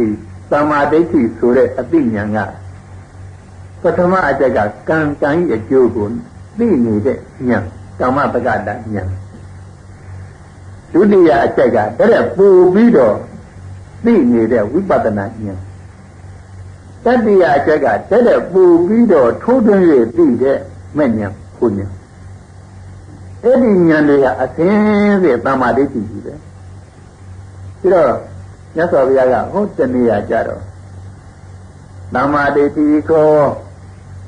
ဒီသမာဓိဋ္ဌိဆိုတဲ့အသိဉာဏ်ကပထမအချက်ကကံကံရဲ့အကျိုးကိုသိနေတဲ့ဉာဏ်ကာမပကတဉာဏ်ဒုတိယအချက်ကတရက်ပူပြီးတော့သိနေတဲ့ဝိပဿနာဉာဏ်တတိယအချက်ကတရက်ပူပြီးတော့ထိုးထွင်း၍သိတဲ့မဲ့ဉာဏ်ကိုဉာဏ်အဲ့ဒီဉာဏ်တွေကအသင်းစေတမာဒိဋ္ဌိကြီးပဲပြီးတော့ မြတ်စွာဘုရားကဟောတနေရာကြတော့တမာဒိဋ္ဌိကို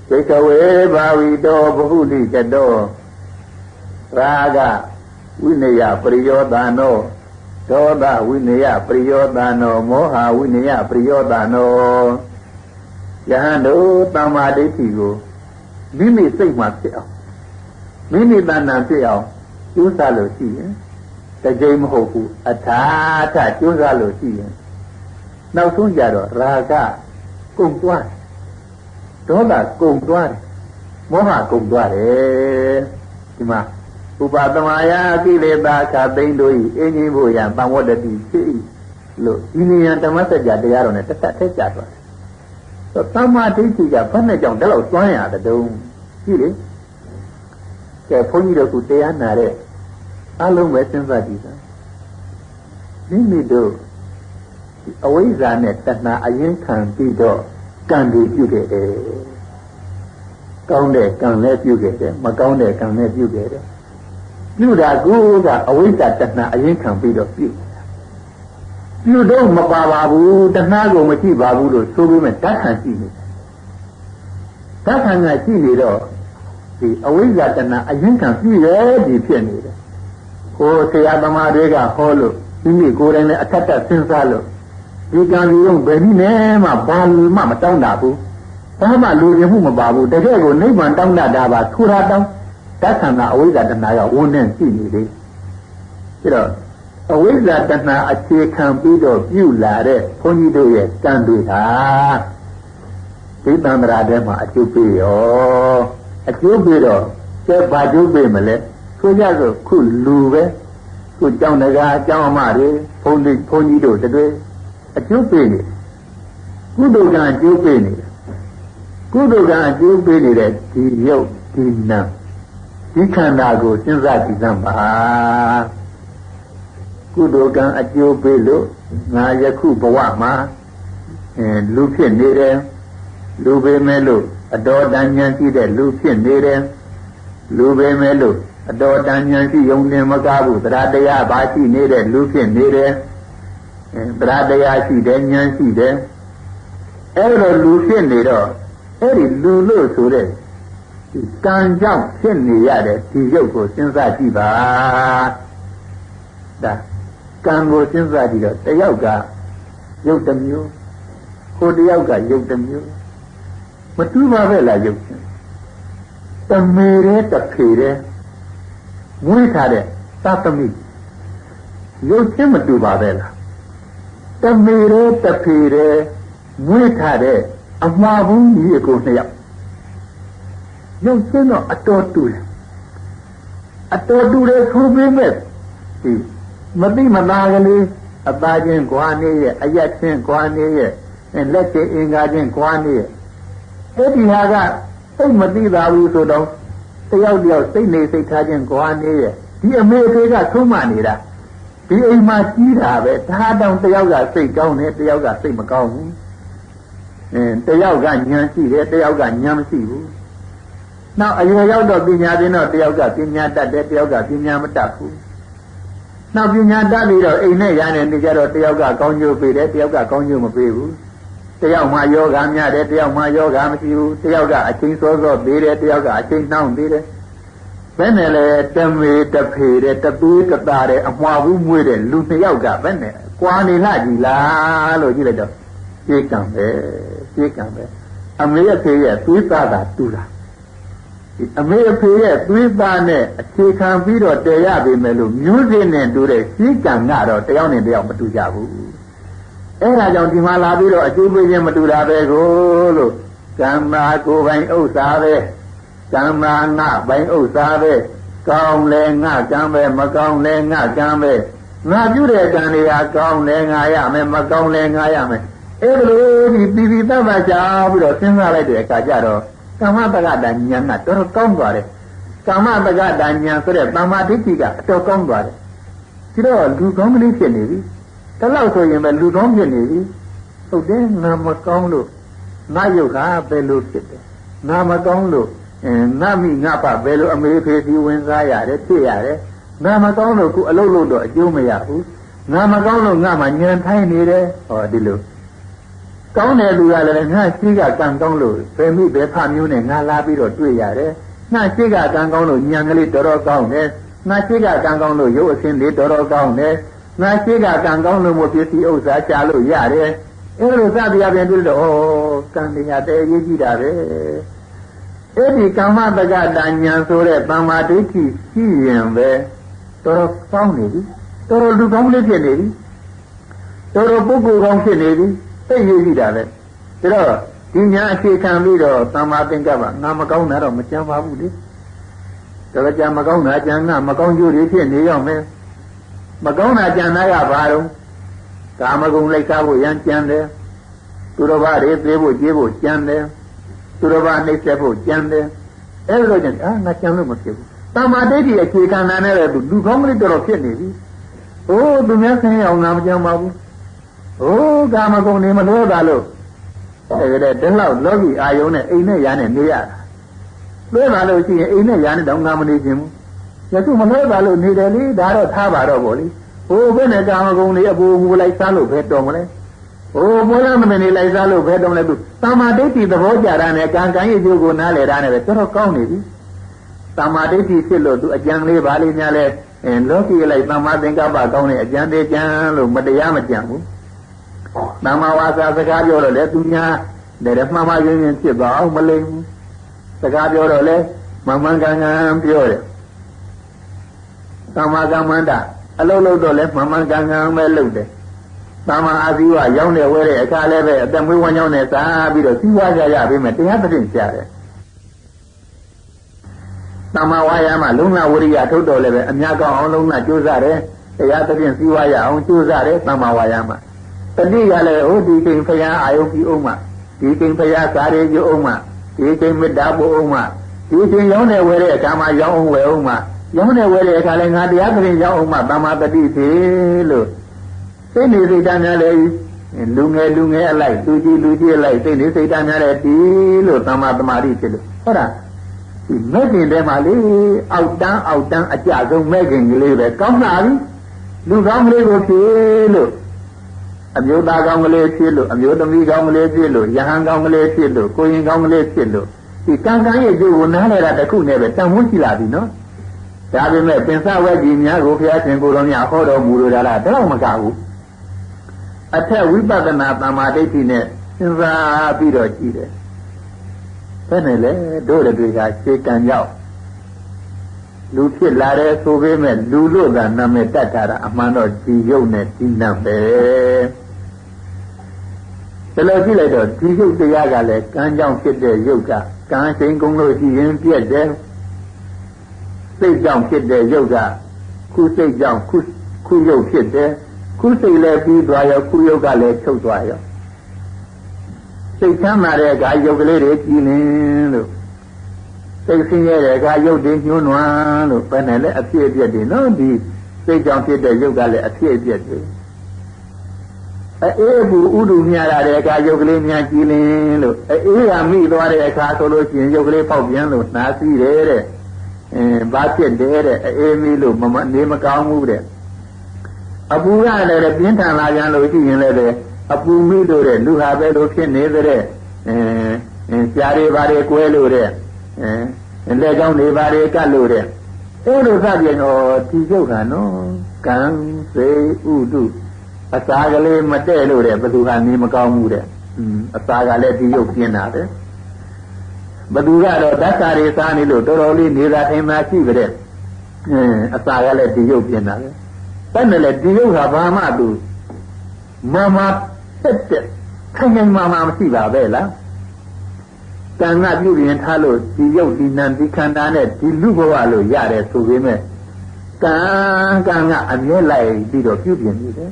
ဒိဋ္ဌဝေဘာဝီတောဘဟုလိကတောရာဂဝိနယပရိယောသနောဒေါသဝိနယပရိယောသနောမောဟဝိနယပရိယောသနောယဟန်တို့တမာဒိဋ္ဌိကိုမိမိစိတ်မှာဖြစ်အောင်မိမိတဏ္ဍာဖြစ်အောင်ကျိုးစားလို့ရှိရင် တစ်ကြိမ်မဟုတ်ဘူးအထာထကျိုးစားလို့ရှိရင်နောက်ဆုံးကြတော့ရာဂကုန်သွားဒေါသကုန်သွားတယ်မောဟကုန်သွားတယ်ဒီမှာဥပသမယကိလေသာခသိမ့်တို့ဤအင်းကြီးဖို့ရတံဝတ္တတိဖြစ်၏လို့ဒီနေရဓမ္မစကြာတရားတော်နဲ့တစ်သက်ထဲကြာသွားတယ်။သမ္မာဒိဋ္ဌိကဘယ်နဲ့ကြောင့်တလောက်သွမ်းရတဲ့တုံးကြည့်လေ။ကဲဘုန်းကြီးတို့ကတရားနာတဲ့ အလုံးပဲစဉ်းစားကြည့်တာ။မိမိတို့အဝိဇ္ဇာနဲ့တဏှာအရင်ခံပြီးတော့ကံတွေပြုခဲ့တယ်။ကောင်းတဲ့ကံလည်းပြုခဲ့တယ်မကောင်းတဲ့ကံလည်းပြုခဲ့တယ်။ပြုတာကူကအဝိဇ္ဇာတဏှာအရင်ခံပြီးတော့ပြုပြုတော့မပါပါဘူးတဏှာကိုမရှိပါဘူးလို့ဆိုပြီးမှဓာတ်ခံရှိနေတယ်ဓာတ်ခံကရှိနေတော့ဒီအဝိဇ္ဇာတဏှာအရင်ခံပြည့်ရဲ့ဒီဖြစ်နေတယ် ဟိုဆရာသမားတွေကဟောလို့မိမိကိုယ်တိုင်လည်းအထက်ထက်စဉ်းစားလို့ဒီကံကြီးရုံဘယ်နည်းနဲ့မှဘာမှမတောင်းတာဘူးဘာမှလူရင်မှုမပါဘူးတကယ်ကိုနိဗ္ဗာန်တောင်းတတာပါထူတာတောင်းဓာတ်ခံကအဝိဇ္ဇာတဏှာကဝန်နဲ့ရှိနေတယ်ပြီးတော့အဝိဇ္ဇာတဏှာအခြေခံပြီးတော့ပြုလာတဲ့ဘုန်းကြီးတို့ရဲ့ကံတွေဟာဒီတန္တရာထဲမှာအကျုပ်ပေးရောအကျိုးပေးတော့ကျဲဘာကျိုးပေးမလဲ ဆိုကြဆိုခုလူပဲခုကြောင်းတကားအကြောင်းအမတွေဘုန်းကြီးဘုန်းကြီးတို့တွေအကျိုးပေးနေကုသိုလ်ကံအကျိုးပေးနေကုသိုလ်ကံအကျိုးပေးနေတဲ့ဒီရုပ်ဒီနာဒီခန္ဓာကိုစဉ်းစားကြည့်စမ်းပါကုသိုလ်ကံအကျိုးပေးလို့ငါယခုဘဝမှာအဲလူဖြစ်နေတယ်လူပေမဲ့လို့အတော်တန်ဉာဏ်ရှိတဲ့လူဖြစ်နေတယ်လူပေမဲ့လို့ အတော်တန်ဉာဏ်ရှိယုံလင်မကားဘူးတရားတရားဘာရှိနေတဲ့လူဖြစ်နေတယ်တရားတရားရှိတယ်ဉာဏ်ရှိတယ်အဲ့လိုလူဖြစ်နေတော့အဲ့ဒီလူလို့ဆိုတဲ့ကံကြောင့်ဖြစ်နေရတဲ့ဒီရုပ်ကိုစဉ်းစားကြည့်ပါဒါကံကိုစဉ်းစားကြည့်တော့တယောက်ကရုပ်တစ်မျိုးဟိုတယောက်ကရုပ်တစ်မျိုးမတူပါပဲလားရုပ်ချင်းတမေရဲတဖေရဲ မွေးထားတဲ့သတ္တမိရုပ်ချင်းမတူပါပဲလားတမေရဲတဖေရဲမွေးထားတဲ့အမှားဘူးကြီးကိုနှစ်ယောက်ရုပ်ချင်းတော့အတော်တူတယ်အတော်တူတယ်ဆိုပေမဲ့ဒီမသိမသားကလေးအသားချင်းကွာနေရဲ့အရက်ချင်းကွာနေရဲ့လက်ချင်းအင်္ဂါချင်းကွာနေရဲ့အဲ့ဒီဟာကစိတ်မသိတာဘူးဆိုတော့ တယောက်တယောက်စိတ်နေစိတ်ထားခြင်းကွာနေရဲ့ဒီအမေသေးကသုံးမနေတာဒီအိမ်မှာကြီးတာပဲဒါတောင်တယောက်ကစိတ်ကောင်းတယ်တယောက်ကစိတ်မကောင်းဘူးအင်းတယောက်ကဉာဏ်ရှိတယ်တယောက်ကဉာဏ်မရှိဘူးနောက်အရွယ်ရောက်တော့ပညာသင်တော့တယောက်ကပညာတတ်တယ်တယောက်ကပညာမတတ်ဘူးနောက်ပညာတတ်ပြီးတော့အိမ်နဲ့ရတဲ့နေကြတော့တယောက်ကကောင်းကျိုးပေးတယ်တယောက်ကကောင်းကျိုးမပေးဘူး တယောက်မှယောဂများတယ်တယောက်မှယောဂမရှိဘူးတယောက်ကအချင်းစောစောသေးတယ်တယောက်ကအချင်းနှောင်းသေးတယ်ဘယ်နဲ့လဲတမေတဖေတဲ့တပီးတသားတဲ့အမွာဘူးမွေးတဲ့လူနှစ်ယောက်ကဘယ်နဲ့ကွာနေလားကြီးလားလို့ကြည့်လိုက်တော့ပြေကံပဲပြေကံပဲအမေရဲ့ဖေရဲ့သွေးသားတာတူတာအမေအဖေရဲ့သွေးသားနဲ့အခြေခံပြီးတော့တည်ရပေမဲ့လို့မျိုးစင်းနဲ့တူတဲ့ရှင်းကံကတော့တယောက်နဲ့တယောက်မတူကြဘူး အဲ့ဒါကြောင့်ဒီမှာလာပြီးတော့အကျိုးပေးခြင်းမတူတာပဲကိုလို့ကံမာကိုယ်ပိုင်ဥစ္စာပဲကံမာငါပိုင်ဥစ္စာပဲကောင်းလဲငါကံပဲမကောင်းလဲငါကံပဲငါပြုတဲ့ကံတွေဟာကောင်းလဲငါရမယ်မကောင်းလဲငါရမယ်အဲ့လိုဒီပြီးပြီးသတ်မှတ်ကြပြီးတော့စဉ်းစားလိုက်တဲ့အခါကျတော့ကာမတက္ကတာဉာဏ်ကတော်တော်ကောင်းသွားတယ်ကာမတက္ကတာဉာဏ်ဆိုတဲ့တမ္မာဒိဋ္ဌိကအတော်ကောင်းသွားတယ်ဒီတော့လူကောင်းကလေးဖြစ်နေပြီ တလောက်ဆိုရင်ပဲလူကောင်းဖြစ်နေပြီဟုတ်တယ်ငါမကောင်းလို့ငါယုတ်ကဘယ်လိုဖြစ်တယ်ငါမကောင်းလို့အဲငါမိငါဖဘယ်လိုအမေဖေစီဝင်စားရတယ်ဖြစ်ရတယ်ငါမကောင်းလို့ခုအလုပ်လုပ်တော့အကျိုးမရဘူးငါမကောင်းလို့ငါမှညံထိုင်းနေတယ်ဟောဒီလိုကောင်းတဲ့လူကလည်းငါရှိကကံကောင်းလို့ဘယ်မိဘယ်ဖမျိုးနဲ့ငါလာပြီးတော့တွေ့ရတယ်ငါရှိကကံကောင်းလို့ညံကလေးတော်တော်ကောင်းတယ်ငါရှိကကံကောင်းလို့ရုပ်အစင်းလေးတော်တော်ကောင်းတယ် ငါရှိကကံကောင်းလို့မို့ပစ္စည်းဥစ္စာရှားလို့ရတယ်အဲလိုစသည်အပြင်တွေ့တော့ဩကံတရားတဲ့အရေးကြီးတာပဲအဲ့ဒီကမ္မတက္ကတာဉာဏ်ဆိုတဲ့တမ္မာဒိဋ္ဌိရှိရင်ပဲတော်တော်ကောင်းနေပြီတော်တော်လူကောင်းလေးဖြစ်နေပြီတော်တော်ပုဂ္ဂိုလ်ကောင်းဖြစ်နေပြီသိရကြည့်တာလေဒါတော့ဒီညာအခြေခံပြီးတော့တမ္မာသင်္ကပ္ပငါမကောင်းတာတော့မကြမ်းပါဘူးလေဒါကြမကောင်းတာကြံကမကောင်းကျိုးတွေဖြစ်နေရောက်မယ် မကောင်းတာကြံတာကဘာတော့ကာမဂုဏ်လိုက်စားဖို့ရမ်းကြံတယ်သူတော်ဘာတွေသေးဖို့ကြေးဖို့ကြံတယ်သူတော်ဘာနှိမ့်ဆက်ဖို့ကြံတယ်အဲ့လိုကြံအာငါကြံလို့မဖြစ်ဘူးတမ္မာဒိဋ္ဌိအခြေခံတာနဲ့လည်းလူကောင်းကလေးတော်တော်ဖြစ်နေပြီ။အိုးသူများဆင်းအောင်ငါမကြမ်းပါဘူး။ဟိုးကာမဂုဏ်နေမလို့တာလို့တကယ်တဲ့ဒီလောက်လောကီအာယုံနဲ့အိမ်နဲ့ရာနဲ့နေရတာ။လွဲပါလို့ရှိရင်အိမ်နဲ့ရာနဲ့တောင်ငါမနေခြင်းဘူး။ ယခုမလွဲပါလို့နေတယ်လေဒါတော့ထားပါတော့ဗောလေ။ဟိုဘယ်နဲ့ကာမဂုဏ်တွေအပူမူလိုက်စားလို့ပဲတော်မလဲ။ဟိုဘုရားမနေလိုက်စားလို့ပဲတော်မလဲသူတမာဒိဋ္ဌိသဘောကြတာနဲ့ကံကံရဲ့ကျိုးကိုနားလည်တာနဲ့ပဲတော်တော်ကောင်းနေပြီ။တမာဒိဋ္ဌိဖြစ်လို့သူအကြံလေးပါလေးများလဲအဲလောကီလိုက်တမာသင်္ကပ္ပကောင်းတဲ့အကြံသေးကြံလို့မတရားမကြံဘူး။တမာဝါစာစကားပြောတော့လေသူများလည်းမှန်မှန်ရင်းရင်းဖြစ်သွားအောင်မလိမ့်ဘူး။စကားပြောတော့လေမမှန်ကန်ကန်ပြောတယ်။ တမာကမ္မန္တအလုံးလုံးတော့လေမမှန်ကန်ကန်ပဲလုပ်တယ်။တမာအာဇီဝရောင်းနေဝဲတဲ့အခါလည်းပဲအသက်မွေးဝမ်းကြောင်းနဲ့စားပြီးတော့စီးပွားကြရပြီမဲ့တရားသဖြင့်ရှားတယ်။တမ္မာဝါယာမလုံလဝရိယထုတ်တော်လည်းပဲအများကောင်းအောင်လုံလကြိုးစားတယ်တရားသဖြင့်စီးပွားရအောင်ကြိုးစားတယ်တမ္မာဝါယာမတတိကလည်းဟိုဒီကိန်ဖရာအာယုပြုအောင်မှဒီကိန်ဖရာစာရေပြုအောင်မှဒီကိန်မေတ္တာပို့အောင်မှဒီကိန်ရောင်းနေဝဲတဲ့အခါမှာရောင်းအောင်ဝယ်အောင်မှ ရောင်းနေဝဲတဲ့အခါလည်းငါတရားသဖြင့်ရောင်းအောင်မှတမ္မာတတိသေးလို့စိတ်နေစိတ်ဓာတ်များလည်းလူငယ်လူငယ်အလိုက်လူကြီးလူကြီးအလိုက်စိတ်နေစိတ်ဓာတ်များလည်းဒီလို့တမ္မာတမာတိဖြစ်လို့ဟုတ်လားဒီမဲ့ခင်ထဲမှာလေအောက်တန်းအောက်တန်းအကြဆုံးမဲ့ခင်ကလေးပဲကောင်းလာပြီလူကောင်းကလေးကိုဖြစ်လို့အမျိုးသားကောင်းကလေးဖြစ်လို့အမျိုးသမီးကောင်းကလေးဖြစ်လို့ယဟန်ကောင်းကလေးဖြစ်လို့ကိုရင်ကောင်းကလေးဖြစ်လို့ဒီကံကံရဲ့ကျိုးကိုနားလည်တာတခုနဲ့ပဲတန်ဖိုးရှိလာပြီနော် ဒါပေမဲ့ပင်စဝက်ကြီးများကိုဘုရားရှင်ကိုယ်တော်များဟောတော်မူလို့ဒါလားတော့မကဘူးအထက်ဝိပဿနာတမ္မာဒိဋ္ဌိနဲ့စဉ်းစားပြီးတော့ကြည့်တယ်ဘယ်နဲ့လဲတို့တွေကရှေကံရောက်လူဖြစ်လာတယ်ဆိုပေမဲ့လူလို့ကနာမည်တတ်တာအမှန်တော့ဒီရုပ်နဲ့ဒီနံပဲဒါလို့ကြည့်လိုက်တော့ဒီရုပ်တရားကလည်းကံကြောင့်ဖြစ်တဲ့ရုပ်ကကံရှင်ကုန်းလို့ရှိရင်ပြည့်တယ် စိတ်ကြောင့်ဖြစ်တဲ့ရုပ်ကခုစိတ်ကြောင့်ခုခုရုပ်ဖြစ်တယ်ခုစိတ်လည်းပြီးသွားရောခုရုပ်ကလည်းချုပ်သွားရောစိတ်ချမ်းသာတဲ့အခါရုပ်ကလေးတွေကြည်လင်လို့စိတ်ဆင်းရဲတဲ့အခါရုပ်တွေညှိုးနွမ်းလို့ပဲနဲ့လည်းအဖြစ်အပျက်တွေနော်ဒီစိတ်ကြောင့်ဖြစ်တဲ့ရုပ်ကလည်းအဖြစ်အပျက်တွေအေးဘူးဥဒုမြရတဲ့အခါရုပ်ကလေးများကြည်လင်လို့အေးကမိသွားတဲ့အခါဆိုလို့ရှိရင်ရုပ်ကလေးပေါက်ပြန်လို့နှာစီးတယ်တဲ့ အဲဘာဖြစ်တယ်တဲ့အေးမိလို့မမနေမကောင်းဘူးတဲ့အပူရလည်းပြင်းထန်လာပြန်လို့ရှိရင်လည်းအပူမိလို့တဲ့လူဟာပဲလို့ဖြစ်နေတဲ့အဲရှားတွေဘာတွေကွဲလို့တဲ့အဲလက်ကောင်းတွေဘာတွေကတ်လို့တဲ့အဲလိုစပြင်တော့ဒီကျုပ်ကနော်ကံစေဥတုအစာကလေးမတဲ့လို့တဲ့ဘသူကနေမကောင်းဘူးတဲ့အစာကလည်းဒီရုပ်ပြင်းတာပဲ ဘသူကတော့ဓာတ်စာတွေစားနေလို့တော်တော်လေးနေတာထင်မှရှိကြတဲ့အင်းအစာကလည်းဒီရုပ်ပြင်းတာပဲတဲ့နဲ့လေဒီရုပ်ဟာဘာမှသူမမတက်တက်ခိုင်ခိုင်မာမာမရှိပါပဲလားကံကပြုရင်ထားလို့ဒီရုပ်ဒီနာမ်ဒီခန္ဓာနဲ့ဒီလူဘဝလို့ရတယ်ဆိုပေမဲ့ကံကံကအမြဲလိုက်ပြီးတော့ပြုပြင်နေတယ်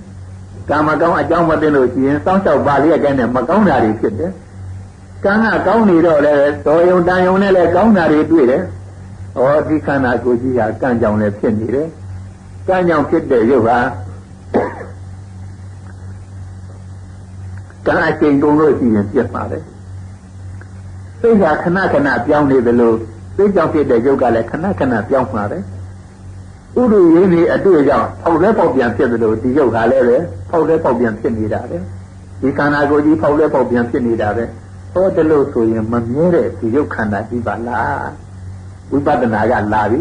ကကံမကောင်းအကြောင်းမသိလို့ရှိရင်စောင့်ရှောက်ပါလျက်ကျတဲ့မကောင်းတာတွေဖြစ်တယ် ကံကကောင်းနေတော့လေတော်ယုံတန်ယုံနဲ့လည်းကောင်းတာတွေတွေ့တယ်ဩဒီခန္ဓာကိုယ်ကြီးဟာကံကြောင့်လည်းဖြစ်နေတယ်ကံကြောင့်ဖြစ်တဲ့ရုပ်ဟာကံအချိန်ကုန်လို့ရှိရင်ပြတ်ပါတယ်စိတ်ကခဏခဏပြောင်းနေတယ်လို့စိတ်ကြောင့်ဖြစ်တဲ့ရုပ်ကလည်းခဏခဏပြောင်းမှာပဲဥဒုရင်းဒီအတွေ့အကြောင်းဖောက်လဲပေါက်ပြန်ဖြစ်တယ်လို့ဒီရုပ်ဟာလည်းပဲဖောက်လဲပေါက်ပြန်ဖြစ်နေတာပဲဒီခန္ဓာကိုယ်ကြီးဖောက်လဲပေါက်ပြန်ဖြစ်နေတာပဲ ဟောတယ်လို့ဆိုရင်မမြဲတဲ့ဒီရုပ်ခန္ဓာကြီးပါလားဝိပဿနာကလာပြီ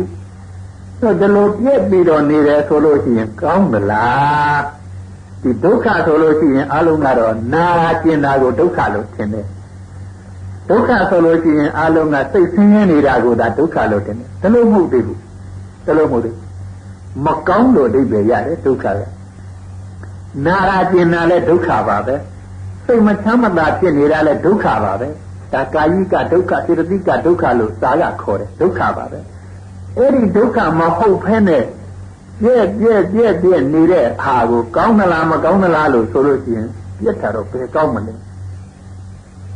တော့ဒီလိုပြည့်ပြီးတော့နေတယ်ဆိုလို့ရှိရင်ကောင်းမလားဒီဒုက္ခဆိုလို့ရှိရင်အလုံးကတော့နာကျင်တာကိုဒုက္ခလို့ထင်တယ်ဒုက္ခဆိုလို့ရှိရင်အလုံးကစိတ်ဆင်းရဲနေတာကိုဒါဒုက္ခလို့ထင်တယ်ဒါလို့မဟုတ်သေးဘူးဒါလို့မဟုတ်သေးမကောင်းလို့အဓိပ္ပာယ်ရတယ်ဒုက္ခကနာရာကျင်တာလည်းဒုက္ခပါပဲ စိတ်မချမ်းမသာဖြစ်နေတာလည်းဒုက္ခပါပဲဒါကာယိကဒုက္ခစေတသိကဒုက္ခလို့သာကခေါ်တယ်ဒုက္ခပါပဲအဲ့ဒီဒုက္ခမဟုတ်ဖ ೇನೆ ပြည့်ပြည့်ပြည့်ပြည့်နေတဲ့အာကိုကောင်းသလားမကောင်းသလားလို့ဆိုလို့ရှိရင်ပြည့်တာတော့ဘယ်ကောင်းမလဲ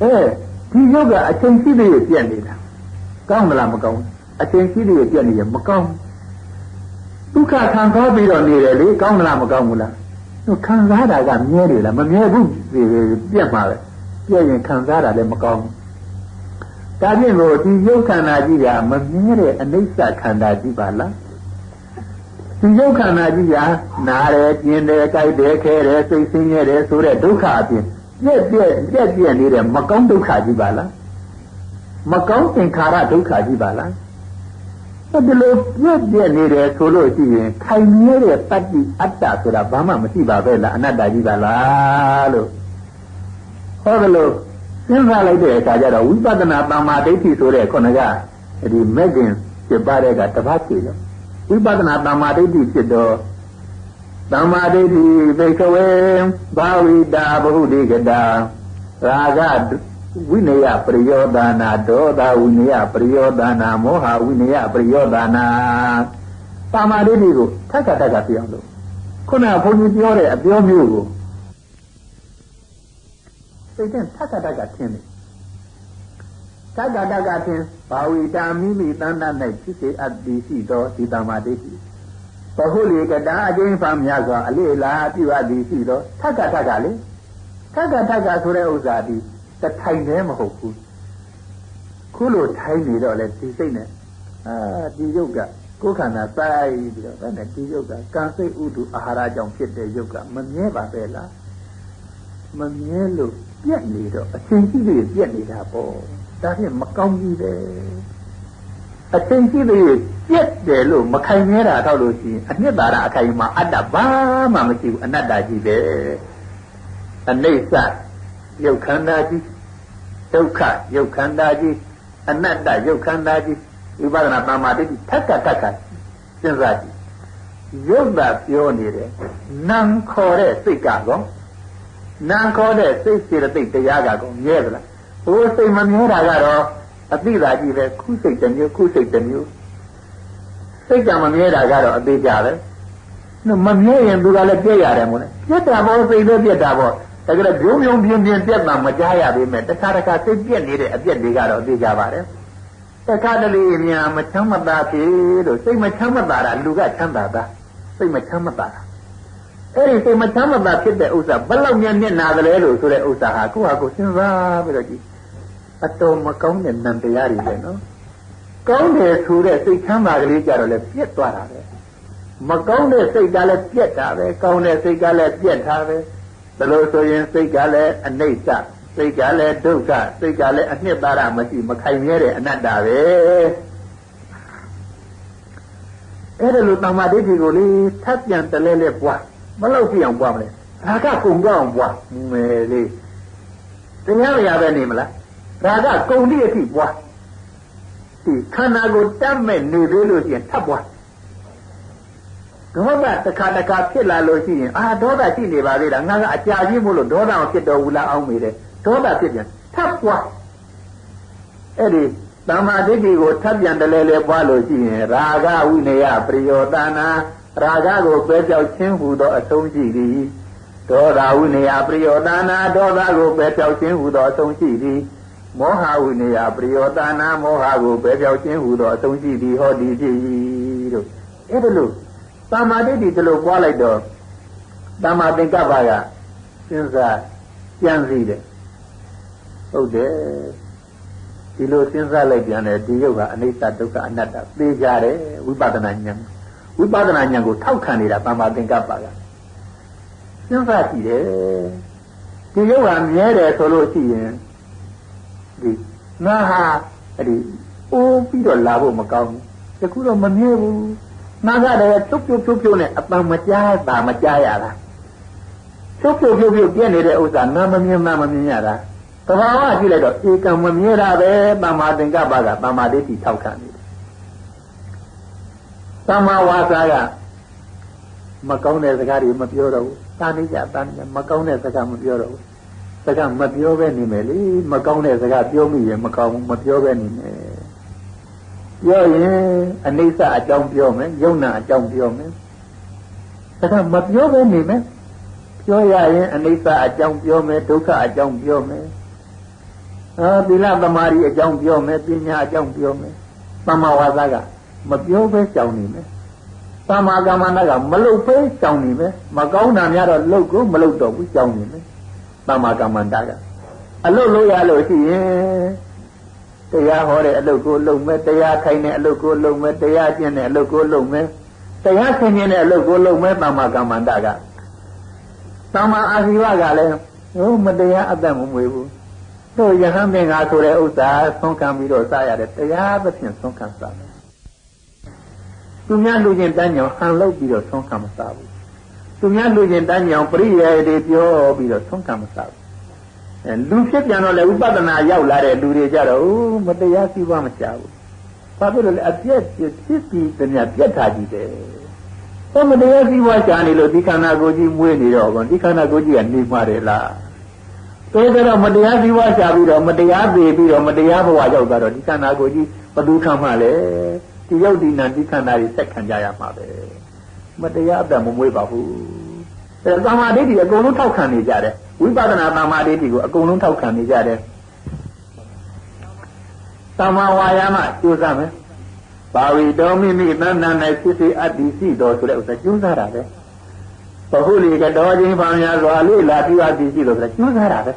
အဲဒီရုပ်ကအချိန်ရှိသေးရဲ့ပြည့်နေတာကောင်းသလားမကောင်းအချိန်ရှိသေးရဲ့ပြည့်နေရင်မကောင်းဒုက္ခခံစားပြီးတော့နေတယ်လေကောင်းသလားမကောင်းဘူးလားတို့ခံစားတာကမြဲတယ်လားမမြဲဘူး ပြည့်မှာပဲပြည့်ရင်ခံစားတာလည်းမကောင်းဘူးဒါဖြင့်လို့ဒီရုပ်ခန္ဓာကြီးကမမြဲတဲ့အနိစ္စခန္ဓာကြီးပါလားဒီရုပ်ခန္ဓာကြီးကနားတယ်ကျင်တယ်ကြိုက်တယ်ခဲတယ်စိတ်ဆင်းရဲတယ်ဆိုတဲ့ဒုက္ခအပြင်ပြည့်ပြည့်ပြည့်ပြည့်နေတဲ့မကောင်းဒုက္ခကြီးပါလားမကောင်းသင်္ခါရဒုက္ခကြီးပါလားဒီလိုပြည့်ပြည့်နေတယ်ဆိုလို့ရှိရင်ခိုင်မြဲတဲ့တတ္တိအတ္တဆိုတာဘာမှမရှိပါပဲလားအနတ္တကြီးပါလားလို့ ဟောတယ်လို့စဉ်းစားလိုက်တဲ့အခါကျတော့ဝိပဿနာတမ္မာဒိဋ္ဌိဆိုတဲ့ခုနကဒီမဂ္ဂင်ဖြစ်ပါတဲ့ကတပတ်ဖြစ်ရောဝိပဿနာတမ္မာဒိဋ္ဌိဖြစ်တော့တမ္မာဒိဋ္ဌိသိကဝေဘာဝိတာဘဟုဒိကတာရာဂဝိနယပရိယောဒနာဒေါသဝိနယပရိယောဒနာမောဟဝိနယပရိယောဒနာတမ္မာဒိဋ္ဌိကိုထက်ကထက်ကပြောင်းလို့ခုနကဘုန်းကြီးပြောတဲ့အပြောမျိုးကို စိတ်နဲ့ထက်ကတက်ကထင်းတယ်ထက်ကတက်ကထင်းဘာဝိတာမိမိတဏ္ဍ၌ဖြစ်စေအပ်သည်ရှိသောဒီတမ္မာဒိဋ္ဌိဘဟုလေကတာအကျဉ်းဖာများစွာအလေလားပြုအပ်သည်ရှိသောထက်ကတက်ကလေထက်ကတက်ကဆိုတဲ့ဥစ္စာဒီတထိုင်သေးမဟုတ်ဘူးခုလိုထိုင်နေတော့လေဒီစိတ်နဲ့အာဒီယုတ်ကကိုယ်ခန္ဓာစိုက်ပြီးတော့ဗနဲ့ဒီယုတ်ကကံစိတ်ဥဒုအာဟာရကြောင့်ဖြစ်တဲ့ယုတ်ကမမြဲပါပဲလားမမြဲလို့ ပြက်နေတော့အချိန်ကြီးတွေပြက်နေတာပေါ့ဒါဖြင့်မကောင်းကြီးပဲအချိန်ကြီးတွေပြက်တယ်လို့မခိုင်မြဲတာတော့လို့ရှိရင်အနှစ်သာရအခိုင်မှာအတ္တဘာမှမရှိဘူးအနတ္တကြီးပဲအနိစ္စယုတ်ခန္ဓာကြီးဒုက္ခယုတ်ခန္ဓာကြီးအနတ္တယုတ်ခန္ဓာကြီးဝိပဿနာသမာဓိထက်ကထက်ကစဉ်းစားကြည့်ယုတ်တာပြောနေတယ်နံခေါ်တဲ့စိတ်ကတော့ နာခေါ်တဲ့စိတ်စေတသိက်တရားကကောမြဲသလားဟိုစိတ်မမြဲတာကတော့အသိသာကြီးပဲခုစိတ်တစ်မျိုးခုစိတ်တစ်မျိုးစိတ်ကမမြဲတာကတော့အသေးကြပဲမမြဲရင်သူကလည်းပြည့်ရတယ်မို့လဲပြတ်တာပေါ့စိတ်လည်းပြတ်တာပေါ့ဒါကြတဲ့ဘုံဘုံပြင်းပြင်းပြတ်တာမကြားရပေမဲ့တခါတခါစိတ်ပြက်နေတဲ့အပြက်တွေကတော့အသေးကြပါတယ်တခါတလေများမချမ်းမသာဖြစ်လို့စိတ်မချမ်းမသာတာလူကချမ်းသာတာစိတ်မချမ်းမသာတာ အဲ့ဒီစိတ်မချမ်းမသာဖြစ်တဲ့ဥစ္စာဘယ်လောက်များမျက်နာတယ်လဲလို့ဆိုတဲ့ဥစ္စာဟာကိုယ့်ဟာကိုယ်စဉ်းစားပြီးတော့ကြည့်အတော်မကောင်းတဲ့နံတရားတွေပဲနော်ကောင်းတယ်ဆိုတဲ့စိတ်ချမ်းသာကလေးကြတော့လည်းပြက်သွားတာပဲမကောင်းတဲ့စိတ်ကလည်းပြက်တာပဲကောင်းတဲ့စိတ်ကလည်းပြက်တာပဲဒါလို့ဆိုရင်စိတ်ကလည်းအနိစ္စစိတ်ကလည်းဒုက္ခစိတ်ကလည်းအနှစ်သာရမရှိမခိုင်မြဲတဲ့အနတ္တပဲအဲ့ဒါလိုတမ္မာဒိဋ္ဌိကိုလေထပ်ပြန်တလဲလဲပွား မလောက်ပြအောင်ပွားမလဲရာဂကုံကောင်းပွားမယ်လေတရားမရပဲနေမလားရာဂကုံတိအထိပွားဒီခန္ဓာကိုတတ်မဲ့နေသေးလို့ရှိရင်ထပ်ပွားဒေါသတစ်ခါတစ်ခါဖြစ်လာလို့ရှိရင်အာဒေါသရှိနေပါသေးတာငါကအကြာကြီးမို့လို့ဒေါသအောင်ဖြစ်တော်ဘူးလားအောင်မိတယ်ဒေါသဖြစ်ပြန်ထပ်ပွားအဲ့ဒီတမ္မာဒိဋ္ဌိကိုထပ်ပြန်တလဲလဲပွားလို့ရှိရင်ရာဂဝိနယပရိယောတနာ ရာဂကိုပဲကြောက်ခြင်းဟူသောအဆုံးရှိသည်ဒဒေါသဝိနယပရိယောတာနာဒေါသကိုပယ်ပြောက်ခြင်းဟူသောအဆုံးရှိသည်မောဟဝိနယပရိယောတာနာမောဟကိုပယ်ပြောက်ခြင်းဟူသောအဆုံးရှိသည်ဟောဒီဖြစ်၏တို့အဲ့ဒါလို့သမာဓိတိဒီလိုပွားလိုက်တော့သမာသင်္ကပ္ပကစဉ်းစားကြံစည်တယ်ဟုတ်တယ်ဒီလိုစဉ်းစားလိုက်ပြန်တယ်ဒီရုပ်ကအနိစ္စဒုက္ခအနတ္တသိကြတယ်ဝိပဿနာဉာဏ် ဝိပဿနာဉာဏ်ကိုထောက်ခံနေတာသမာသင်္ကပ္ပကစဉ်းစားကြည့်တယ်ဒီရုပ်ကမြဲတယ်ဆိုလို့ရှိရင်ဒီငါဟာအဲ့ဒီအိုးပြီးတော့လာဖို့မကောင်းဘူးတကူတော့မမြဲဘူးငါကလည်းဖြုတ်ဖြုတ်ဖြုတ်ဖြုတ်နဲ့အပံမကြားတာမကြားရတာဖြုတ်ဖြုတ်ဖြုတ်ဖြုတ်ပြည့်နေတဲ့ဥစ္စာနာမမြင်မှမမြင်ရတာတဘာဝကြည့်လိုက်တော့ဧကံမမြဲတာပဲတမ္မာသင်္ကပ္ပကတမ္မာဒိဋ္ဌိထောက်ခံနေ တယ်တမ္မာဝါစာကမကောင်းတဲ့စကားတွေမပြောတော့ဘူးတာနေကြတာနေမကောင်းတဲ့စကားမပြောတော့ဘူးစကားမပြောပဲနေမယ်လေမကောင်းတဲ့စကားပြောမိရင်မကောင်းဘူးမပြောပဲနေမယ်ပြောရင်အနိစ္စအကြောင်းပြောမယ်ယုံနာအကြောင်းပြောမယ်စကားမပြောပဲနေမယ်ပြောရရင်အနိစ္စအကြောင်းပြောမယ်ဒုက္ခအကြောင်းပြောမယ်အာသီလသမာဓိအကြောင်းပြောမယ်ပညာအကြောင်းပြောမယ်သမ္မာဝါစာက မပြောပဲကြောင်းနေမယ်သမ္မာကမ္မနာကမလုတ်ပဲကြောင်းနေမယ်မကောင်းတာများတော့လုတ်ကိုမလုတ်တော့ဘူးကြောင်းနေမယ်သမ္မာကမ္မန္တာကအလုတ်လို့ရလို့ရှိရင်တရားဟောတဲ့အလုတ်ကိုလုံမယ်တရားခိုင်းတဲ့အလုတ်ကိုလုံမယ်တရားကျင့်တဲ့အလုတ်ကိုလုံမယ်တရားဆင်ခြင်တဲ့အလုတ်ကိုလုံမယ်သမ္မာကမ္မန္တာကသမ္မာအာဇီဝကလည်းဟိုမတရားအသက်မမွေဘူးတို့ယဟန်ပင်ကဆိုတဲ့ဥစ္စာဆုံးခံပြီးတော့စားရတယ်တရားသဖြင့်ဆုံးခံစားတယ် သူများလူချင်းတန်းညောင်ဟန်လုပ်ပြီးတော့ဆုံးခံမစားဘူးသူများလူချင်းတန်းညောင်ပရိယေတွေပြောပြီးတော့ဆုံးခံမစားဘူးအဲလူဖြစ်ပြန်တော့လေဥပဒနာရောက်လာတဲ့လူတွေကြတော့ဦးမတရားစီးပွားမချဘူးဘာဖြစ်လို့လဲအပြည့်ဖြစ်ပြီးတည်းပြက်ထားကြည့်တယ်ဘယ်မတရားစီးပွားချနေလို့ဒီခန္ဓာကိုယ်ကြီးမွေးနေတော့ဘောဒီခန္ဓာကိုယ်ကြီးကနေမှာတယ်လားအဲဒါတော့မတရားစီးပွားချပြီးတော့မတရားသေးပြီးတော့မတရားဘဝရောက်သွားတော့ဒီခန္ဓာကိုယ်ကြီးဘသူခံမှလဲ ဒီရောက်ဒီနာဒီခန္ဓာကြီးဆက်ခံကြရမှာပဲမတရားအတ္တမမွေးပါဘူးအဲသမာဓိတွေအကုန်လုံးထောက်ခံနေကြတယ်ဝိပဿနာသမာဓိတွေကိုအကုန်လုံးထောက်ခံနေကြတယ်သမာဝါယာမကျိုးစားမယ်ပါဝီတော်မိမိတဏ္ဍာ၌ဖြစ်စေအတ္တိရှိတော်ဆိုတဲ့ဥစ္စာကျိုးစားတာပဲဘဟုလီကတော်ချင်းဖောင်ရစွာလေးလာပြီးအတ္တိရှိတော်ဆိုတာကျိုးစားတာပဲ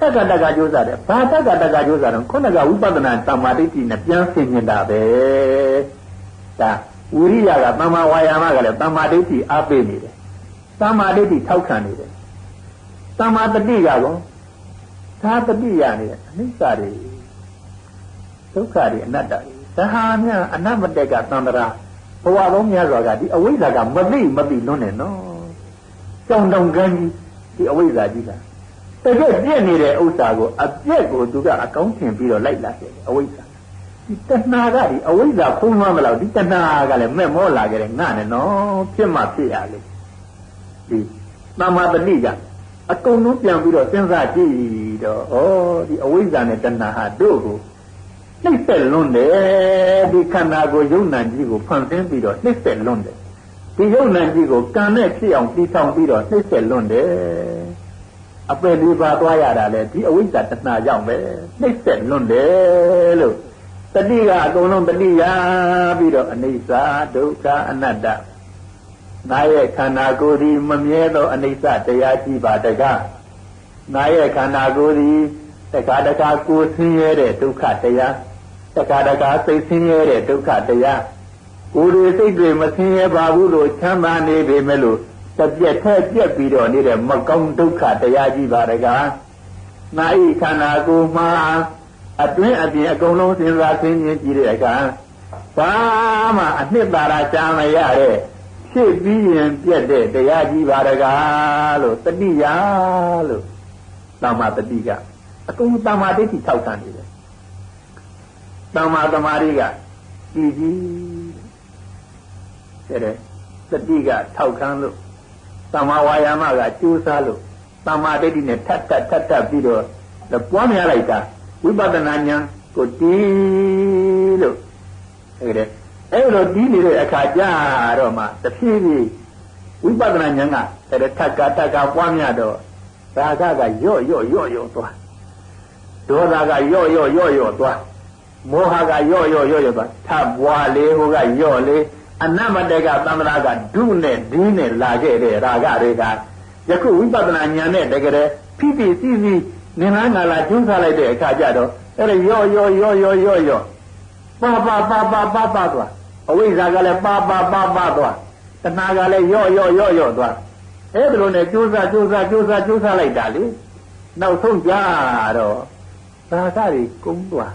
တက္ကတက္ကကျိုးစားတယ်ဘာတက္ကတက္ကကျိုးစားတော့ခုနကဝိပဿနာသမာဓိနဲ့ပြန်ဆင်ញင်တာပဲဒါဝိရိယကသမာဝါယာမကလည်းသမာဓိအားပေးနေတယ်သမာဓိထောက်ခံနေတယ်သမာတတိကကောသာတတိရနေတယ်အနိစ္စတွေဒုက္ခတွေအနတ္တတွေဒါဟာများအနမတက်ကသံတရာဘဝလုံးများစွာကဒီအဝိဇ္ဇာကမသိမသိလွန်းနေနော်ကြောင်တောင်ကန်းကြီးဒီအဝိဇ္ဇာကြီးက တကယ်ပြည့်နေတဲ့ဥစ္စာကိုအပြည့်ကိုသူကအကောင်းထင်ပြီးတော့လိုက်လာတယ်အဝိဇ္ဇာဒီတဏှာကဒီအဝိဇ္ဇာဖုံးလွှမ်းမလို့ဒီတဏှာကလည်းမဲ့မောလာကြတယ်ငါနဲ့နော်ဖြစ်မှဖြစ်ရလေဒီသမာတတိကအကုန်လုံးပြန်ပြီးတော့စဉ်းစားကြည့်တော့ဩဒီအဝိဇ္ဇာနဲ့တဏှာဟာတို့ကိုနှိမ့်ဆက်လွန်းတယ်ဒီခန္ဓာကိုယုံနာကြီးကိုဖန်ဆင်းပြီးတော့နှိမ့်ဆက်လွန်းတယ်ဒီယုံနာကြီးကိုကံနဲ့ဖြစ်အောင်တည်ဆောင်ပြီးတော့နှိမ့်ဆက်လွန်းတယ် အပယ်လေးပါသွားရတာလေဒီအဝိဇ္ဇာတဏှာကြောင့်ပဲနှိမ့်ဆက်လွန်းတယ်လို့တတိကအကုန်လုံးတတိယပြီးတော့အနိစ္စဒုက္ခအနတ္တငါရဲ့ခန္ဓာကိုယ်ဒီမမြဲသောအနိစ္စတရားကြီးပါတကားငါရဲ့ခန္ဓာကိုယ်ဒီတကားတကားကိုဆင်းရဲတဲ့ဒုက္ခတရားတကားတကားစိတ်ဆင်းရဲတဲ့ဒုက္ခတရားကိုယ်တွေစိတ်တွေမဆင်းရဲပါဘူးလို့ချမ်းသာနေပေမဲ့လို့ တပြက်ထက်ပြက်ပြီးတော့နေတဲ့မကောင်းဒုက္ခတရားကြီးပါတကားငါဤခန္ဓာကိုယ်မှာအတွင်းအပြင်အကုန်လုံးစဉ်းစားဆင်းခြင်းကြည့်တဲ့အခါဘာမှအနှစ်သာရချမ်းမရတဲ့ဖြစ်ပြီးရင်ပြက်တဲ့တရားကြီးပါတကားလို့တတိယလို့တမ္မာတတိကအကုန်တမ္မာဒိဋ္ဌိထောက်ခံနေတယ်တမ္မာသမာဓိကကြည်ကြီးတဲ့တတိကထောက်ခံလို့ တမ္မာဝါယာမကကြိုးစားလို့တမ္မာဒိဋ္ဌိနဲ့ထပ်ထပ်ထပ်ထပ်ပြီးတော့ပွားများလိုက်တာဝိပဿနာဉာဏ်ကိုတီးလို့အဲ့ဒါအဲ့လိုတီးနေတဲ့အခါကျတော့မှတဖြည်းဖြည်းဝိပဿနာဉာဏ်ကအဲ့ဒါထက်ကတက်ကပွားများတော့ရာဂကရော့ရော့ရော့ရော့သွားဒေါသကရော့ရော့ရော့ရော့သွားမောဟကရော့ရော့ရော့ရော့သွားထပ်ပွားလေးဟိုကရော့လေး အနမတက်ကသံဃာကဒုနဲ့ဒီနဲ့လာခဲ့တဲ့ရာဂတွေကယခုဝိပဿနာဉာဏ်နဲ့တကယ်ဖိဖိစီးစီးနင်္ဂငါလာကျူးစားလိုက်တဲ့အခါကျတော့အဲ့ဒါရော့ရော့ရော့ရော့ရော့ရော့ပါပါပါပါပါပါသွားအဝိဇ္ဇာကလည်းပါပါပါပါသွားတဏှာကလည်းရော့ရော့ရော့ရော့သွားအဲ့ဒါလိုနဲ့ကျိုးစားကျိုးစားကျိုးစားကျိုးစားလိုက်တာလေနောက်ဆုံးကြတော့သာသတွေကုန်းသွား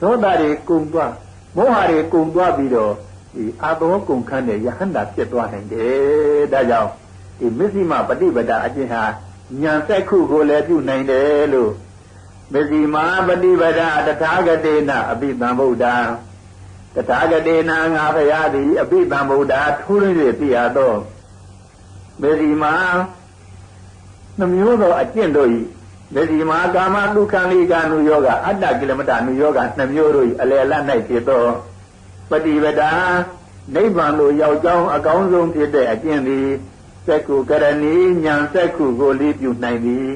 ဒေါသတွေကုန်းသွားမောဟတွေကုန်းသွားပြီးတော့ ဒီအာသောကုန်းခန်းတဲ့ယဟန္တာဖြစ်သွားနိုင်တယ်ဒါကြောင့်ဒီမစ္စည်းမပฏิပဒါအကျင့်ဟာညာသက်ခုကိုလည်းပြုနိုင်တယ်လို့မစ္စည်းမပฏิပဒါတထာဂတေနအပိသံဗုဒ္ဓတထာဂတေနငါဖရာသည်အပိသံဗုဒ္ဓထိုးရင်း၍သိရသောမေဒီမာနှမျိုးသောအကျင့်တို့၏မေဒီမာကာမဒုက္ခလိကာနုယောဂအတ္တကိလမတနုယောဂနှမျိုးတို့၏အလယ်လတ်၌ဖြစ်သော ပฏิပဒါနိဗ္ဗာန်သို့ရောက်ကြောင်းအကောင်းဆုံးဖြစ်တဲ့အကျင့်သည်စက္ခုကရဏီညာစက္ခုကိုလေးပြုနိုင်သည်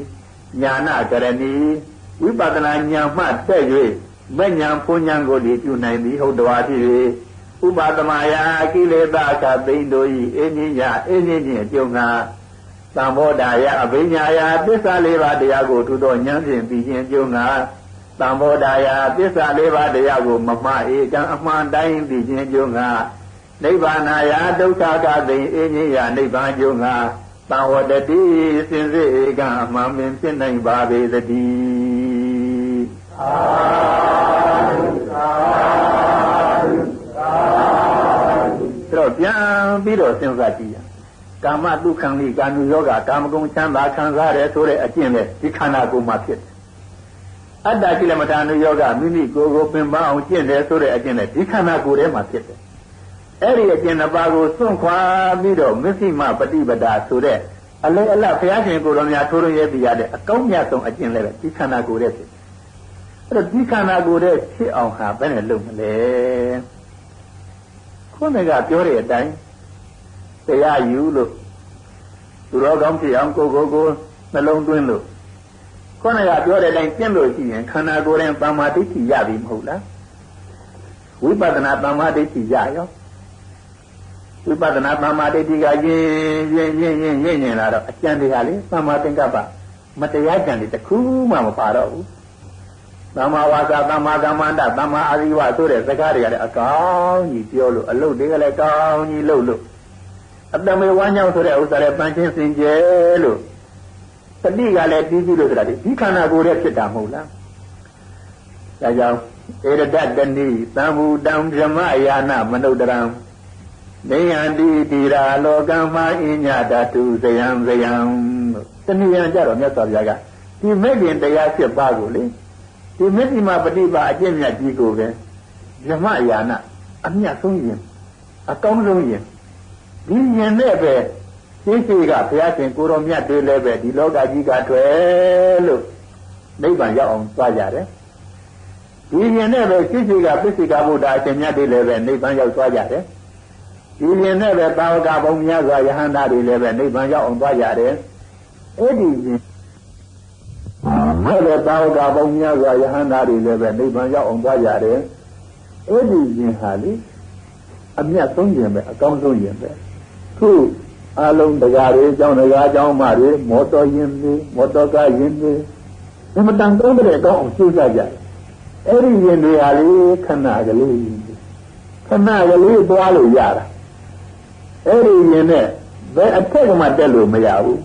ညာနာကရဏီဝိပဿနာဉာဏ်မှတက်၍မဉဏ်ဖုန်ဉဏ်ကိုလေးပြုနိုင်သည်ဟုတ်တော်ဖြစ်၍ဥပသမယာကိလေသာကသိမ့်တို့ဤအင်းကြီးညာအင်းကြီးချင်းအကျုံငါသံဘောဓာယအဘိညာယသစ္စာလေးပါးတရားကိုထူသောဉာဏ်ဖြင့်သိခြင်းအကျုံငါ သံဘောဓာယသစ္စာလေးပါးတရားကိုမမှားဧကံအမှန်တိုင်းသိခြင်းအကျုံငါနိဗ္ဗာန်ယဒုက္ခကသိမ့်အင်းကြီးယနိဗ္ဗာန်အကျုံငါသံဝတတိစင်စစ်ဧကံအမှန်ပင်ဖြစ်နိုင်ပါပေသတည်းသာတော့ပြန်ပြီးတော့စဉ်းစားကြည့်ရကာမဒုက္ခလိကာနုယောဂကာမဂုဏ်ချမ်းသာခံစားရတယ်ဆိုတဲ့အကျင့်နဲ့ဒီခန္ဓာကိုယ်မှာဖြစ်တယ် အတ္တကိလမထာနုယောဂမိမိကိုယ်ကိုပင်ပန်းအောင်ကျင့်တယ်ဆိုတဲ့အကျင့်နဲ့ဒီခန္ဓာကိုယ်ထဲမှာဖြစ်တယ်အဲ့ဒီအကျင့်နှစ်ပါးကိုစွန့်ခွာပြီးတော့မစ္စည်းမပฏิပဒါဆိုတဲ့အလေအလတ်ဘုရားရှင်ကိုယ်တော်များထိုးရရဲပြရတဲ့အကောင်းမြတ်ဆုံးအကျင့်လည်းပဲဒီခန္ဓာကိုယ်ထဲဖြစ်အဲ့တော့ဒီခန္ဓာကိုယ်ထဲဖြစ်အောင်ဟာဘယ်နဲ့လုပ်မလဲခုနကပြောတဲ့အတိုင်းတရားယူလို့သူတော်ကောင်းဖြစ်အောင်ကိုယ်ကိုယ်ကိုနှလုံးသွင်းလို့ ခုနကပြောတဲ့အတိုင်းကျင့်လို့ရှိရင်ခန္ဓာကိုယ်ရင်တမ္မာဒိဋ္ဌိရပြီမဟုတ်လားဝိပဿနာတမ္မာဒိဋ္ဌိရရောဝိပဿနာတမ္မာဒိဋ္ဌိကရင်းရင်းရင်းရင်းရင်းနေတာတော့အကျဉ်းတရားလေတမ္မာသင်္ကပ္ပမတရားကြံတွေတခုမှမပါတော့ဘူးသမ္မာဝါစာသမ္မာကမ္မန္တသမ္မာအာဇီဝဆိုတဲ့စကားတွေကလည်းအကောင်းကြီးပြောလို့အလုတ်တွေကလည်းကောင်းကြီးလှုပ်လို့အတမေဝါညောင်းဆိုတဲ့ဥစ္စာလည်းပန်းချင်းစင်ကြဲလို့ တတိကလည်းပြီးပြီလို့ဆိုတာဒီခန္ဓာကိုယ်ရဲ့ဖြစ်တာမဟုတ်လားဒါကြောင့်ဧရဒတနိသံဘူတံဗြဟ္မယာနမနုဿရံနေယံတိတိရာလောကမအညဓာတုဇယံဇယံတဏှယံကြတော့မြတ်စွာဘုရားကဒီမဲ့ခင်တရားဖြစ်ပါကိုလေဒီမစ္စည်းမပฏิပါအကျင့်မြတ်ကြီးကိုပဲဓမ္မယာနအမြတ်ဆုံးရင်အကောင်းဆုံးရင်ဒီရင်နဲ့ပဲ သိစိကဘုရားရှင်ကိုရောမြတ်တွေလည်းပဲဒီလောကကြီးကတွေ့လို့နိဗ္ဗာန်ရောက်အောင်သွားကြတယ်ဒီရင်နဲ့ပဲသိစိကပစ္စိကဗုဒ္ဓအရှင်မြတ်တွေလည်းပဲနိဗ္ဗာန်ရောက်သွားကြတယ်ဒီရင်နဲ့ပဲသာဝကဘုံများစွာယဟန္တာတွေလည်းပဲနိဗ္ဗာန်ရောက်အောင်သွားကြတယ်အဲ့ဒီရင်မဲ့တဲ့သာဝကပေါင်းများစွာယဟန္တာတွေလည်းပဲနိဗ္ဗာန်ရောက်အောင်သွားကြတယ်အဲ့ဒီရင်ဟာလေအမြတ်ဆုံးရင်ပဲအကောင်းဆုံးရင်ပဲသူ့ အလုံးတရားတွေအကြောင်းတရားအကြောင်းမှတွေမောတော်ရင်တွေမောတော်ကရင်တွေအမတန်ကောင်းတဲ့အကောင်းအောင်ရှင်းကြကြတယ်အဲ့ဒီရင်တွေဟာလေခဏကလေးခဏကလေးသွားလို့ရတာအဲ့ဒီရင်နဲ့ဘယ်အထက်ကမှတက်လို့မရဘူး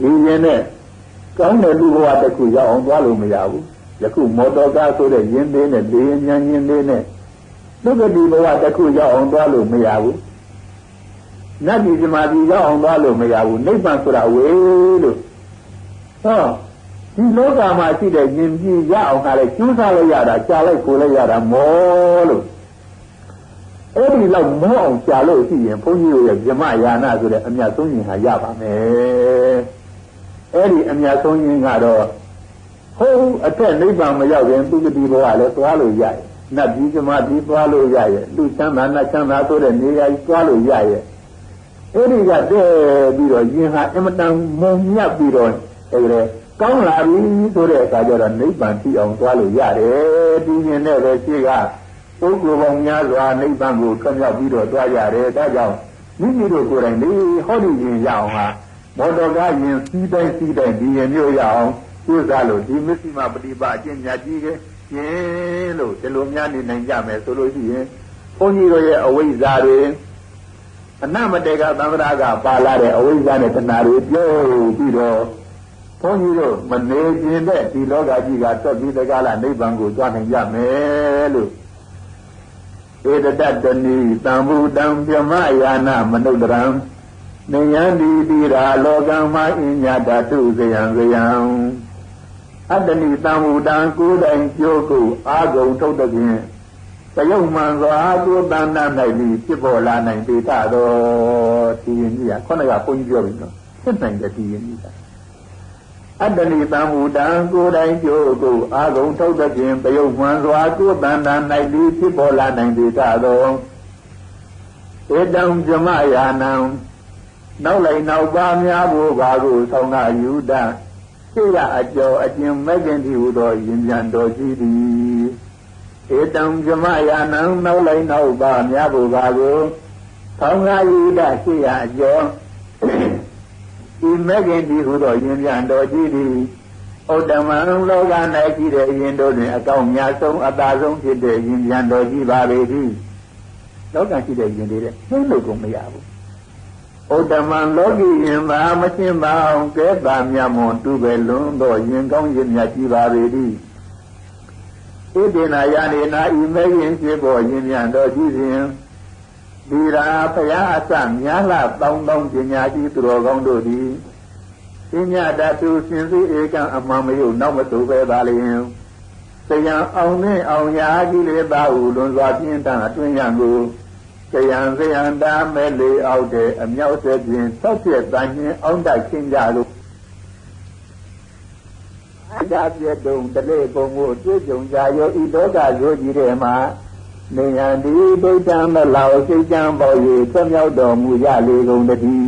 ဒီရင်နဲ့ကောင်းတဲ့လူဘဝတစ်ခုရောက်အောင်သွားလို့မရဘူးယခုမော်တော်ကားဆိုတဲ့ယင်းသေးနဲ့လေရင်ညာယင်းသေးနဲ့သုခတိဘဝတစ်ခုရောက်အောင်သွားလို့မရဘူး နတ်ပြည်ဇမာပြည်ရောက်အောင်သွားလို့မရဘူးနိဗ္ဗာန်ဆိုတာဝေးလို့ဟောဒီလောကမှာရှိတဲ့ယဉ်ပြည်ရအောင်ကလည်းကျူးစားလိုက်ရတာကြာလိုက်ကိုလိုက်ရတာမောလို့အဲ့ဒီလောက်မောအောင်ကြာလို့ရှိရင်ဘုန်းကြီးတို့ရဲ့ဇမယာနာဆိုတဲ့အမြတ်ဆုံးရင်ဟာရပါမယ်အဲ့ဒီအမြတ်ဆုံးခြင်းကတော့ဟုတ်အထက်နိဗ္ဗာန်မရောက်ရင်သူကတိဘဝလည်းသွားလို့ရရဲ့နတ်ပြီးဇမပြီးသွားလို့ရရဲ့လူချမ်းသာနတ်ချမ်းသာဆိုတဲ့နေရာကြီးသွားလို့ရရဲ့ အဲ့ဒီကတဲ့ပြီးတော့ယင်ဟာအမတန်မုံမြတ်ပြီးတော့အဲ့ဒါကောင်းလာပြီဆိုတဲ့အခါကျတော့နိဗ္ဗာန်သိအောင်သွားလို့ရတယ်ဒီရင်နဲ့ပဲရှိကပုဂ္ဂိုလ်ပေါင်းများစွာနိဗ္ဗာန်ကိုထွမြောက်ပြီးတော့သွားရတယ်ဒါကြောင့်မိမိတို့ကိုယ်တိုင်လေဟောဒီရင်ရအောင်ဟာမော်တော်ကားရင်စီးတိုင်းစီးတိုင်းဒီရင်မျိုးရအောင်ကျိုးစားလို့ဒီမစ္စည်းမပฏิပါအကျင့်ညာကြီးကရင်လို့ဒီလိုများနေနိုင်ကြမယ်ဆိုလို့ရှိရင်ဘုန်းကြီးတို့ရဲ့အဝိဇ္ဇာတွေ အနမတေကသံဃာကပါလာတဲ့အဝိဇ္ဇာနဲ့တဏှာတွေပြုတ်ပြီးတော့ဘုန်းကြီးတို့မနေခြင်းတဲ့ဒီလောကကြီးကသွက်ပြီးတကားလားနိဗ္ဗာန်ကိုကြွနိုင်ကြမယ်လို့ဧတတတဏီသံဗုဒံပြမယာနာမနုဒရံနေယံဒီတိရာလောကံမအညတတုဇယံဇယံအတ္တနိသံဗုဒံကိုယ်တိုင်ကျိုးကိုအာဂုံထုတ်တဲ့ဖြင့် တယုံမှန်စွာကိုယ်တဏ္ဍ၌ပြီးဖြစ်ပေါ်လာနိုင်ပေတတော်ဒီရင်ကြီးကခုနကဘုန်းကြီးပြောပြီနော်ဖြစ်နိုင်တဲ့ဒီရင်ကြီးကအတ္တနိသံမူတံကိုယ်တိုင်ကျိုးကိုအာဂုံထုတ်တဲ့ဖြင့်တယုံမှန်စွာကိုယ်တဏ္ဍ၌ပြီးဖြစ်ပေါ်လာနိုင်ပေတတော်ဧတံဇမယာနံနောက်လိုက်နောက်ပါများဖို့ဘာကိုဆောင်းကယူတံရှိရအကျော်အကျင်မဲ့ခင်တိဟူသောယင်ပြန်တော်ရှိသည် ဧတံဇမယာနံနောက်လိုက်နောက်ပါများဖို့ဘာကိုဆောင်းကယူတရှိရအကျော်ဒီမဲ့ခင်တိဟူသောယင်ပြန်တော်ရှိသည်ဩတ္တမံလောက၌ရှိတဲ့ယင်တို့တွင်အကောင်းများဆုံးအသာဆုံးဖြစ်တဲ့ယင်ပြန်တော်ရှိပါပေသည်လောကရှိတဲ့ယင်တွေတဲ့နှိမ့်လို့ကိုမရဘူးဩတ္တမံလောကီယင်ပါမရှင်းပါအောင်ကဲတာမြတ်မွန်တူပဲလွန်းသောယင်ကောင်းယင်မြတ်ကြီးပါပေသည် ဣတိနာယနေနာဤမဲရင်ရှိပေါ်ယင်မြတ်တော်ကြီးစဉ်ဒီရာဖရာအစများလာတောင်းတောင်းပညာကြီးသူတော်ကောင်းတို့သည်ပညာတတုရှင်စီဧကံအမှန်မယုံနောက်မတူပဲပါလျင်ဆယံအောင်နဲ့အောင်ရာကြီးလေသာဟုလွန်စွာပြင်းထန်အတွင်းရန်ကိုဆယံဆယံတာမဲလေအောက်တဲ့အမြောက်ဆက်ဖြင့်သောက်ပြတန်ရင်အောင်းတိုက်ခင်းကြလို့ အကြပြတုံတလေပုံကိုတွေ့ကြုံကြရောဤဒေါကရိုးကြီးတဲ့မှာနေယံဒီဒိဋ္ဌံမလောက်စိတ်ကြံပေါ်၍သွမြောက်တော်မူရလေကုန်တည်း